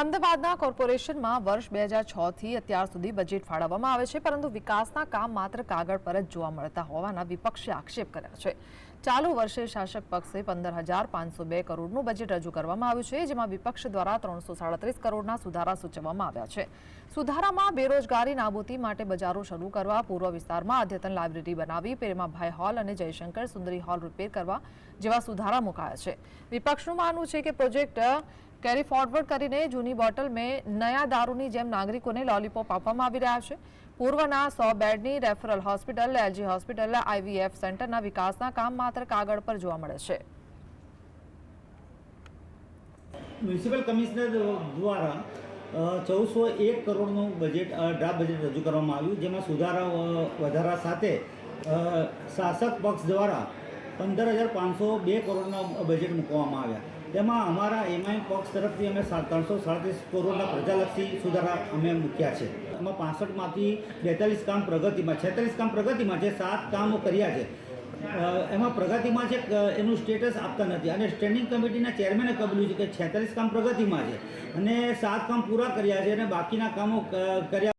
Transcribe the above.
અમદાવાદના કોર્પોરેશનમાં વર્ષ બે હજાર છથી અત્યાર સુધી બજેટ ફાળવવામાં આવે છે, પરંતુ વિકાસના કામ માત્ર કાગળ પર જ જોવા મળતા હોવાના વિપક્ષે આક્ષેપ કર્યા છે. ચાલુ વર્ષે શાસક પક્ષે પંદર હજાર પાંચસો બે કરોડનું બજેટ રજૂ કરવામાં આવ્યું છે, જેમાં વિપક્ષ દ્વારા ત્રણસો સાડત્રીસ કરોડના સુધારા સૂચવવામાં આવ્યા છે. સુધારામાં બેરોજગારી નાબૂદી માટે બજારો શરૂ કરવા, પૂર્વ વિસ્તારમાં અદ્યતન લાઇબ્રેરી બનાવી પ્રેમાભાઈ હોલ અને જયશંકર સુંદરી હોલ રિપેર કરવા જેવા સુધારા મુકાયા છે. વિપક્ષનું માનવું છે કે પ્રોજેક્ટ કેરી ફોરવર્ડ કરીને જૂની બોટલ મેં નયા દારૂની જેમ નાગરિકોને લોલીપોપ આપવામાં આવી રહ્યા છે. પૂર્વના સો બેડની referral hospital LG hospital IVF સેન્ટરના વિકાસના કામ માત્ર કાગળ પર જોવા મળે છે. મ્યુનિસિપલ કમિશનર દ્વારા ચૌદસો એક કરોડનું બજેટ ડ્રાફ્ટ બજેટ રજૂ કરવામાં આવ્યું, જેમાં સુધારા વધારા સાથે શાસક પક્ષ દ્વારા પંદર હજાર પાંચસો બે કરોડના બજેટ મૂકવામાં આવ્યા. તેમાં અમારા એમઆઈ પક્ષ તરફથી અમે ત્રણસો સાડત્રીસ કરોડના પ્રજાલક્ષી સુધારા અમે મૂક્યા છે. એમાં પાસઠમાંથી બેતાલીસ કામ પ્રગતિમાં, છેતાલીસ કામ પ્રગતિમાં છે સાત કામો કર્યા છે એમાં પ્રગતિમાં છે એનું સ્ટેટસ આપતા નથી. અને સ્ટેન્ડિંગ કમિટીના ચેરમેને કબલ્યું છે કે છેતાલીસ કામ પ્રગતિમાં છે. અને સાત કામ પૂરા કર્યા છે અને બાકીના કામો કર્યા